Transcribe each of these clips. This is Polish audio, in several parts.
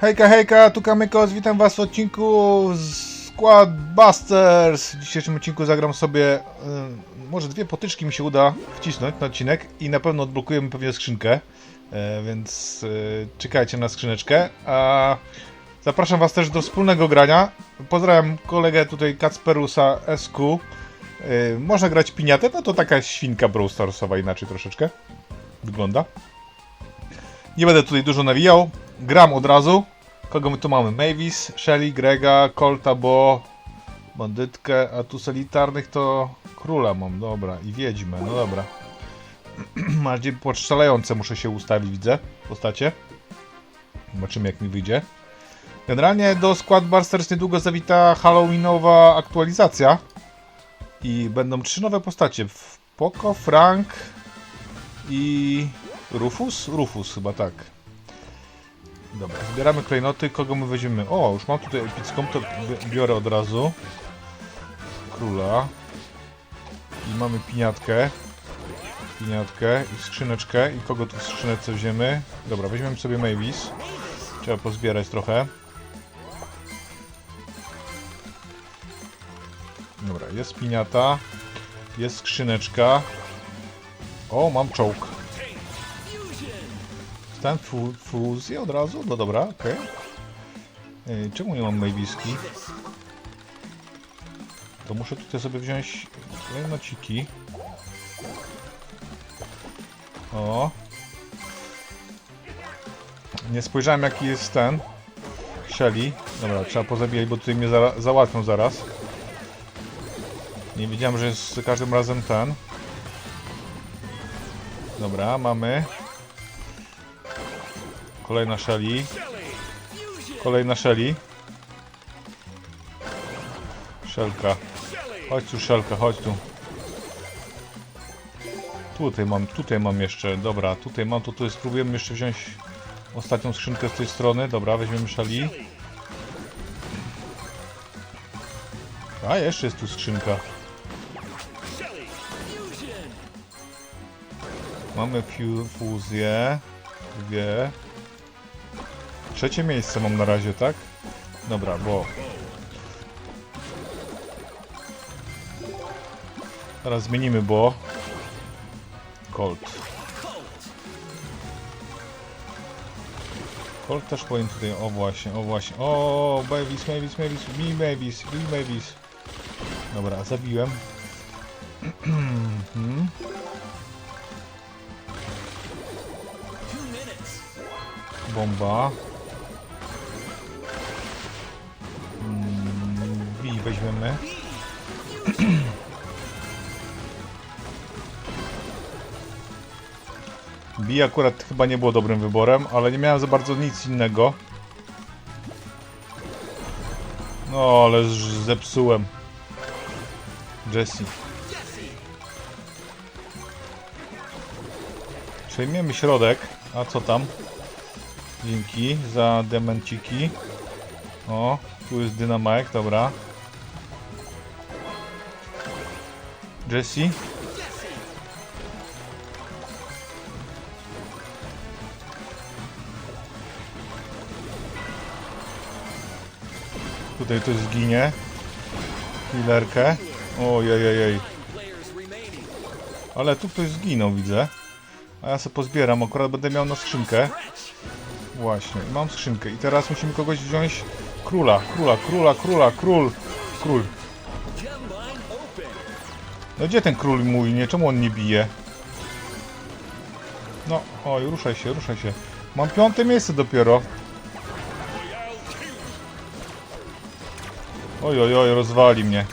Hejka, hejka, tu Kamykos, witam was w odcinku Squad Busters. W dzisiejszym odcinku zagram sobie, y, może dwie potyczki mi się uda wcisnąć na odcinek i na pewno odblokujemy pewnie skrzynkę, e, więc y, czekajcie na skrzyneczkę. A zapraszam was też do wspólnego grania. Pozdrawiam kolegę tutaj Kacperusa SQ. Y, można grać piniatę, no to taka świnka Brawl Starsowa inaczej troszeczkę wygląda. Nie będę tutaj dużo nawijał. Gram od razu. Kogo my tu mamy? Mavis, Shelly, Grega, Colta, Bo, Bandytkę, a tu elitarnych to Króla mam, dobra, i Wiedźmę, no dobra. Bardziej podszalające muszę się ustawić, widzę, postacie. Zobaczymy jak mi wyjdzie. Generalnie do Squad Busters niedługo zawita Halloweenowa aktualizacja. I będą trzy nowe postacie. Poco, Frank i Rufus? Rufus chyba tak. Dobra, zbieramy klejnoty. Kogo my weźmiemy? O, już mam tutaj epicką, to bi- biorę od razu. Króla. I mamy piniatkę. Piniatkę i skrzyneczkę. I kogo tu w skrzyneczce wziemy? Dobra, weźmiemy sobie Mavis. Trzeba pozbierać trochę. Dobra, jest piniata. Jest skrzyneczka. O, mam czołg. Stan fu fuzję od razu? No dobra, okej. Ej, Czemu nie mam Maviski? To muszę tutaj sobie wziąć klejnociki. O. Nie spojrzałem jaki jest ten. Shelly. Dobra, trzeba pozabijać, bo tutaj mnie za załatwią zaraz. Nie wiedziałem, że jest za każdym razem ten. Dobra, mamy. Kolejna Shelly. Kolejna Shelly. Szelka. Chodź tu, Szelka, chodź tu. Tutaj mam, tutaj mam jeszcze, dobra, tutaj mam, to tu spróbujemy jeszcze wziąć ostatnią skrzynkę z tej strony. Dobra, weźmiemy Shelly. A, jeszcze jest tu skrzynka. Mamy fu- fuzję. Dwie. Trzecie miejsce mam na razie, tak? Dobra, bo... Teraz zmienimy, bo... Colt. Colt też powinien tutaj... O właśnie, o właśnie. O, Mavis, Mavis, Mavis, mi Mavis, mi Mavis. Dobra, zabiłem. Mhm. Bomba. Weźmiemy. Bi akurat chyba nie było dobrym wyborem, ale nie miałem za bardzo nic innego. No, ale zepsułem. Jesse. Przejmiemy środek. A co tam? Dzięki za demenciki. O, tu jest dynamite, dobra. Jesse. Tutaj ktoś zginie. Killerkę. Ojej, Ale tu ktoś zginął, widzę. A ja sobie pozbieram, akurat będę miał na skrzynkę. Właśnie, mam skrzynkę i teraz musimy kogoś wziąć króla, króla, króla, króla, król, król. No gdzie ten król mój, nie? Czemu on nie bije? No, oj, ruszaj się, ruszaj się. Mam piąte miejsce dopiero. Oj, oj, oj, rozwali mnie.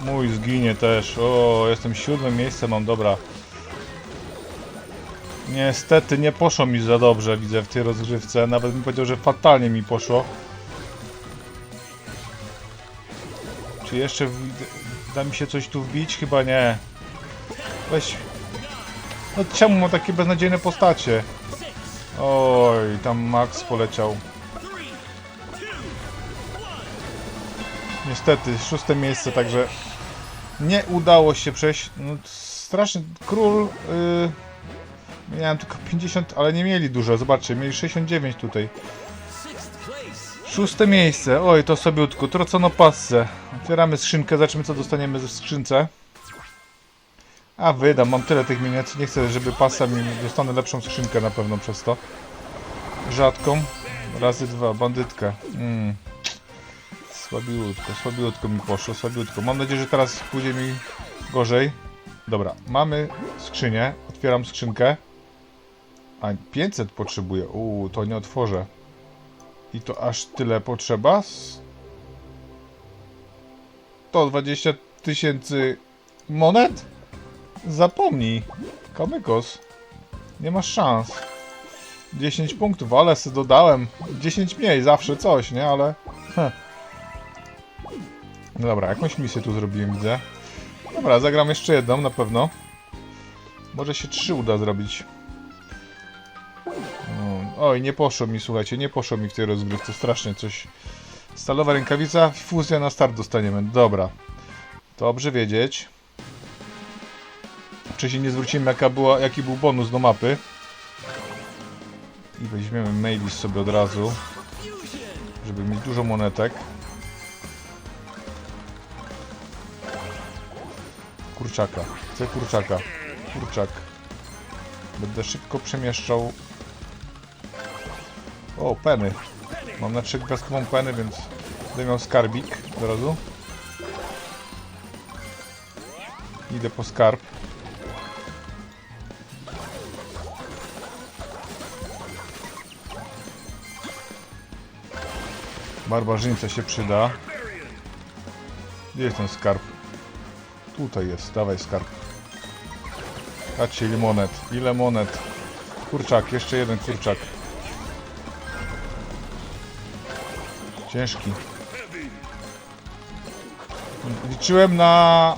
Mój zginie też. O, jestem siódme miejsce, mam dobra. Niestety nie poszło mi za dobrze, widzę w tej rozgrywce. Nawet bym powiedział, że fatalnie mi poszło. Czy jeszcze da mi się coś tu wbić? Chyba nie. Weź. No czemu mam takie beznadziejne postacie? Oj, tam Max poleciał. Niestety, szóste miejsce, także Nie udało się przejść. No, strasznie. Król. Yy, miałem tylko 50, ale nie mieli dużo. Zobaczcie, mieli 69 tutaj. Szóste miejsce. Oj, to sobiutku. Trocono pasce. Otwieramy skrzynkę, zobaczymy co dostaniemy w skrzynce. A wydam, mam tyle tych miniatur. Nie chcę, żeby pasa mi dostanę lepszą skrzynkę na pewno przez to. Rzadką. Razy dwa, bandytkę. Mm. Słabiutko, słabiutko mi poszło, słabiutko. Mam nadzieję, że teraz pójdzie mi gorzej. Dobra, mamy skrzynię. Otwieram skrzynkę. A 500 potrzebuję. Uuu, to nie otworzę. I to aż tyle potrzeba? 120 tysięcy monet? Zapomnij. Kamykos. Nie masz szans. 10 punktów, ale se dodałem. 10 mniej, zawsze coś, nie? Ale... Heh. No dobra, jakąś misję tu zrobiłem, widzę. Dobra, zagram jeszcze jedną, na pewno. Może się trzy uda zrobić. Oj, nie poszło mi, słuchajcie, nie poszło mi w tej rozgrywce, strasznie coś. Stalowa rękawica, fuzja na start dostaniemy. Dobra. Dobrze wiedzieć. Wcześniej nie zwróciłem jaka była, jaki był bonus do mapy. I weźmiemy Mavis sobie od razu, żeby mieć dużo monetek. Kurczaka. Chcę kurczaka. Kurczak. Będę szybko przemieszczał. O, peny. Mam na trzygwiazdkową penę, więc będę miał skarbik od razu. Idę po skarb. Barbarzyńca się przyda. Gdzie jest ten skarb? Tutaj jest, dawaj skarb. Patrzcie ile monet, ile monet. Kurczak, jeszcze jeden kurczak. Ciężki. Liczyłem na...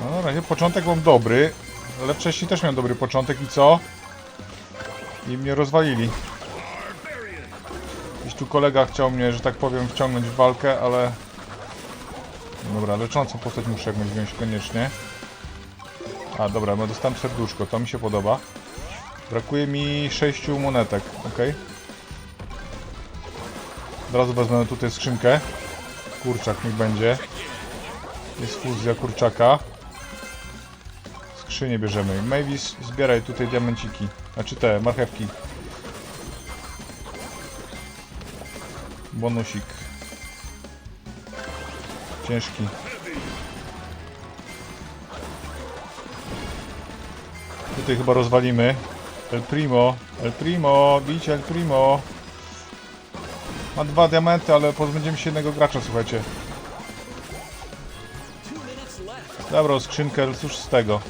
No na razie początek mam dobry, ale wcześniej też miałem dobry początek i co? I mnie rozwalili. Gdzieś tu kolega chciał mnie, że tak powiem, wciągnąć w walkę, ale... Dobra, leczącą postać muszę jakąś wziąć koniecznie. A, dobra, no dostałem serduszko, to mi się podoba. Brakuje mi 6 monetek, ok. Od razu wezmę tutaj skrzynkę. Kurczak niech będzie. Jest fuzja kurczaka. Skrzynię bierzemy. Mavis, zbieraj tutaj diamenciki. Znaczy te, marchewki. Bonusik. Ciężki. Tutaj chyba rozwalimy. El Primo, El Primo, bić El Primo. Ma dwa diamenty, ale pozbędziemy się jednego gracza, słuchajcie. Dobra, skrzynkę, cóż z tego.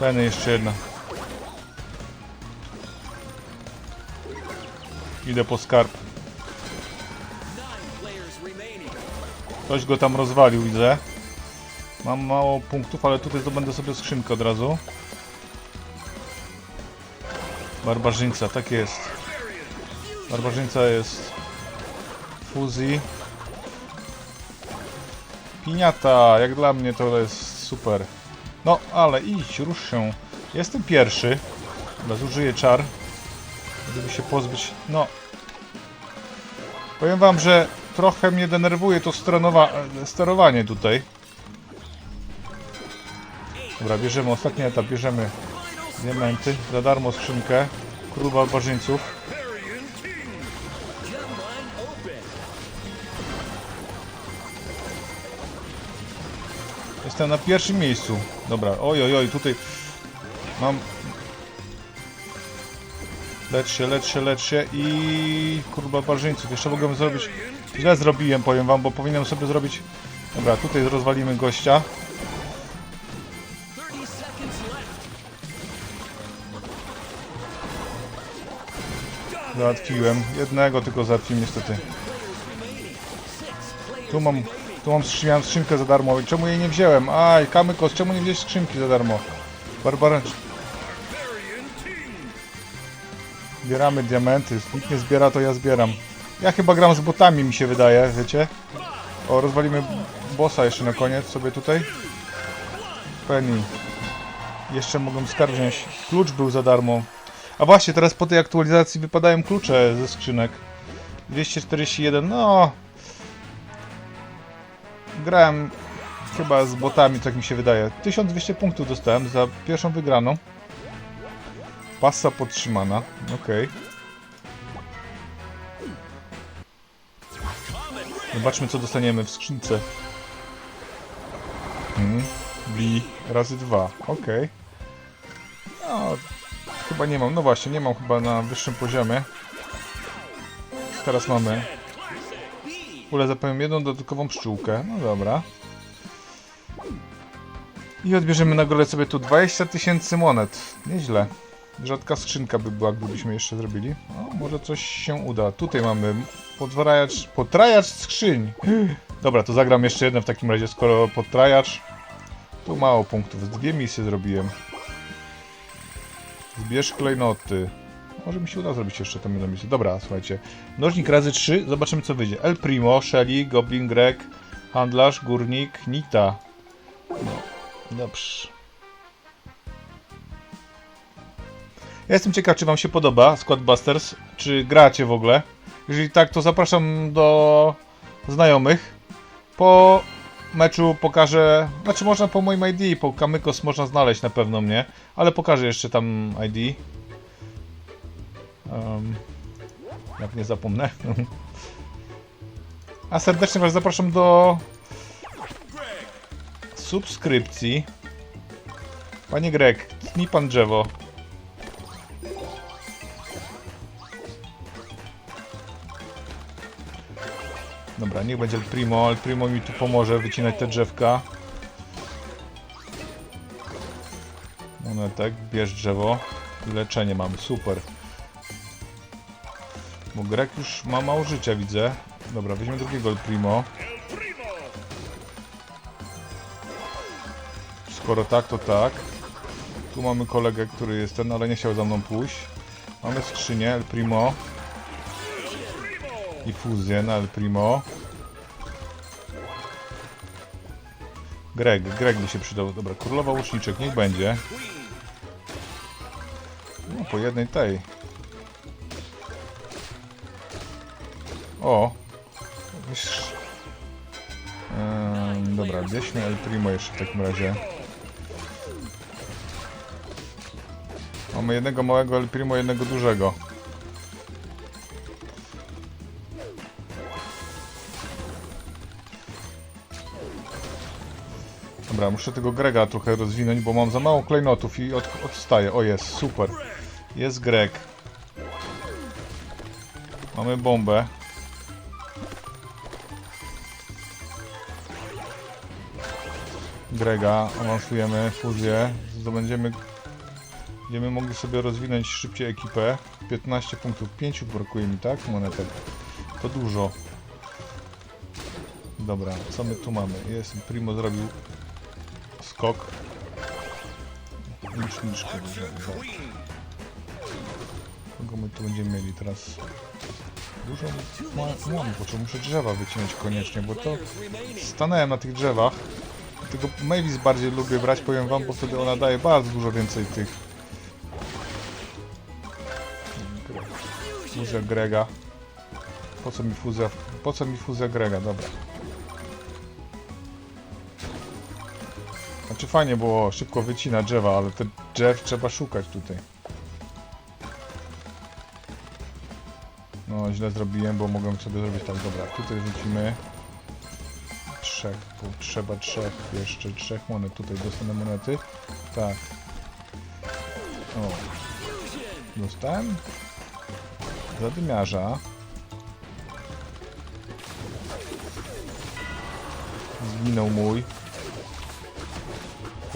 Peny jeszcze jedna. Idę po skarb. Ktoś go tam rozwalił, widzę. Mam mało punktów, ale tutaj zdobędę sobie skrzynkę od razu. Barbarzyńca, tak jest. Barbarzyńca jest fuzji. Piniata, jak dla mnie to jest super. No, ale idź, rusz się. Jestem pierwszy. Zużyję czar. Żeby się pozbyć... No. Powiem wam, że trochę mnie denerwuje to sterowanie tutaj. Dobra, bierzemy ostatni etap, bierzemy diamenty. Za darmo skrzynkę. Król barbarzyńców. Jestem na pierwszym miejscu. Dobra, oj, oj, oj, tutaj mam... Lecz się, lecz się, lecz się i... Kurwa barżyńców. Jeszcze mogłem zrobić... Źle zrobiłem, powiem wam, bo powinienem sobie zrobić... Dobra, tutaj rozwalimy gościa. Załatwiłem. Jednego tylko załatwiłem niestety. Tu mam Tu mam skrzynkę za darmo. Czemu jej nie wziąłem? Aj, Kamykos, czemu nie wziąłeś skrzynki za darmo? Barbara... Zbieramy diamenty. Nikt nie zbiera, to ja zbieram. Ja chyba gram z botami, mi się wydaje, wiecie? O, rozwalimy bossa jeszcze na koniec sobie tutaj. Penny. Jeszcze mogą skarb wziąć. Klucz był za darmo. A właśnie, teraz po tej aktualizacji wypadają klucze ze skrzynek. 241, no... Grałem chyba z botami, tak mi się wydaje. 1200 punktów dostałem za pierwszą wygraną. Passa podtrzymana, okej. Zobaczmy co dostaniemy w skrzynce. Hmm. Bi razy dwa, okej. No, chyba nie mam, no właśnie, nie mam chyba na wyższym poziomie. Teraz mamy. Ule zapewniam jedną dodatkową pszczółkę, no dobra. I odbierzemy nagrodę sobie tu 20 tysięcy monet. Nieźle. Rzadka skrzynka by była, gdybyśmy jeszcze zrobili. No, może coś się uda. Tutaj mamy potrajacz, potrajacz skrzyń. Dobra, to zagram jeszcze jedno w takim razie, skoro potrajacz. Tu mało punktów, dwie misje zrobiłem. Zbierz klejnoty. Może mi się uda zrobić jeszcze tę jedną misję. Dobra, słuchajcie. Mnożnik razy 3, zobaczymy co wyjdzie. El Primo, Shelly, Goblin Greg, Handlarz, Górnik, Nita. No, dobrze. Ja jestem ciekaw, czy wam się podoba Squad Busters, czy gracie w ogóle. Jeżeli tak, to zapraszam do znajomych. Po meczu pokażę, znaczy można po moim ID, po Kamykos można znaleźć na pewno mnie, ale pokażę jeszcze tam ID. Um, jak nie zapomnę. A serdecznie Was zapraszam do subskrypcji. Panie Greg, tnij pan drzewo. Dobra, niech będzie El Primo. El Primo mi tu pomoże wycinać te drzewka. Monetek, bierz drzewo. Leczenie mamy, super. Bo Grek już ma mało życia, widzę. Dobra, weźmiemy drugiego El Primo. Skoro tak, to tak. Tu mamy kolegę, który jest ten, ale nie chciał za mną pójść. Mamy skrzynię El Primo. I fuzję na El Primo. Greg, Greg by się przydał. Dobra, królowa łuczniczek, niech będzie. No, po jednej tej. O! Wiesz... Ehm, dobra, bierzmy El Primo jeszcze w takim razie. Mamy jednego małego El Primo, jednego dużego. Dobra, muszę tego Grega trochę rozwinąć, bo mam za mało klejnotów i od, odstaję. O, jest, super. Jest Greg. Mamy bombę. Grega, awansujemy, fuzję, zdobędziemy... Będziemy mogli sobie rozwinąć szybciej ekipę. 15 punktów, 5 brakuje mi, tak? Monetek. To dużo. Dobra, co my tu mamy? Jest, Primo zrobił skok. Tak. Kogo my tu będziemy mieli teraz? Dużo ma- mam, bo muszę drzewa wycinać koniecznie, bo to stanąłem na tych drzewach. Tego Mavis bardziej lubię brać, powiem wam, bo wtedy ona daje bardzo dużo więcej tych. Fuzja Grega. Po co mi fuzja? Po co mi fuzja Grega? Dobra. Znaczy fajnie było, szybko wycina drzewa, ale te drzew trzeba szukać tutaj. No, źle zrobiłem, bo mogłem sobie zrobić tak, dobra, tutaj rzucimy trzech, bo trzeba trzech, jeszcze trzech monet, tutaj dostanę monety, tak. O, dostałem zadymiarza. Zginął mój.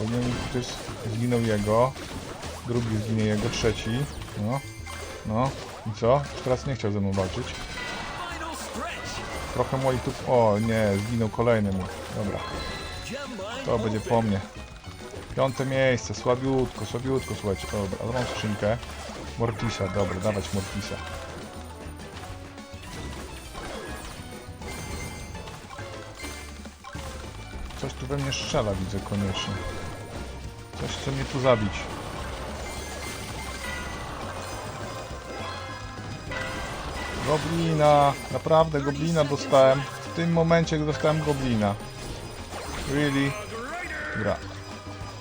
Powinien ktoś zginął jego. Drugi zginie jego, trzeci. No. No. I co? Już teraz nie chciał ze mną walczyć. Trochę moich tu... O nie, zginął kolejny mój. Dobra. To będzie po mnie. Piąte miejsce, słabiutko, słabiutko, słuchajcie. Dobra, ale mam skrzynkę. Mortisa, dobra, dawać Mortisa. Coś tu we mnie strzela, widzę koniecznie. Coś chce mnie tu zabić. Goblina! Naprawdę goblina dostałem. W tym momencie dostałem goblina. Really? Gra.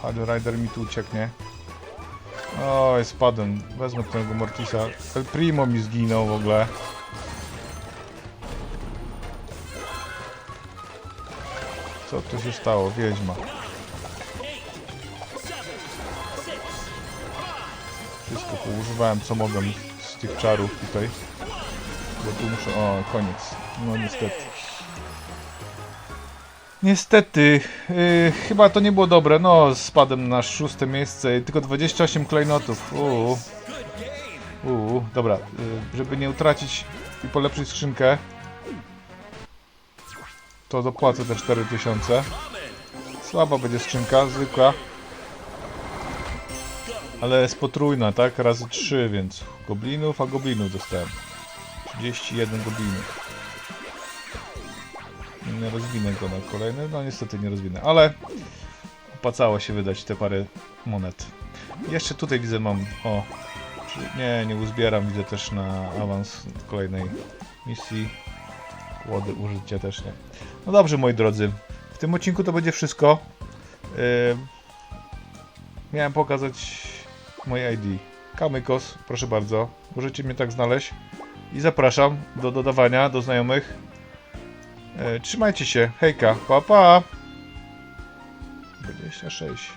Hard Rider mi tu ucieknie. Oj, spadłem. Wezmę tego Mortisa. El Primo mi zginął w ogóle. Co tu się stało? Wiedźma. Poużywałem co mogłem z tych czarów tutaj. Bo tu muszę... O, koniec. No niestety. Niestety, yy, chyba to nie było dobre. No, spadłem na szóste miejsce i tylko 28 klejnotów. Uuu. Uuu, dobra. Yy, żeby nie utracić i polepszyć skrzynkę, to dopłacę te 4000. Słaba będzie skrzynka, zwykła. Ale jest potrójna, tak? Razy 3, więc goblinów, a goblinów dostałem. 31 goblinów. Nie rozwinę go na kolejny, no niestety nie rozwinę, ale opłacało się wydać te parę monet. Jeszcze tutaj widzę mam, o, nie, nie uzbieram, widzę też na awans kolejnej misji. Łody użycia też nie. No dobrze moi drodzy, w tym odcinku to będzie wszystko. Yy, miałem pokazać moje ID. Kamykos, proszę bardzo, możecie mnie tak znaleźć. I zapraszam do dodawania do znajomych. E, trzymajcie się, hejka, pa pa! 26.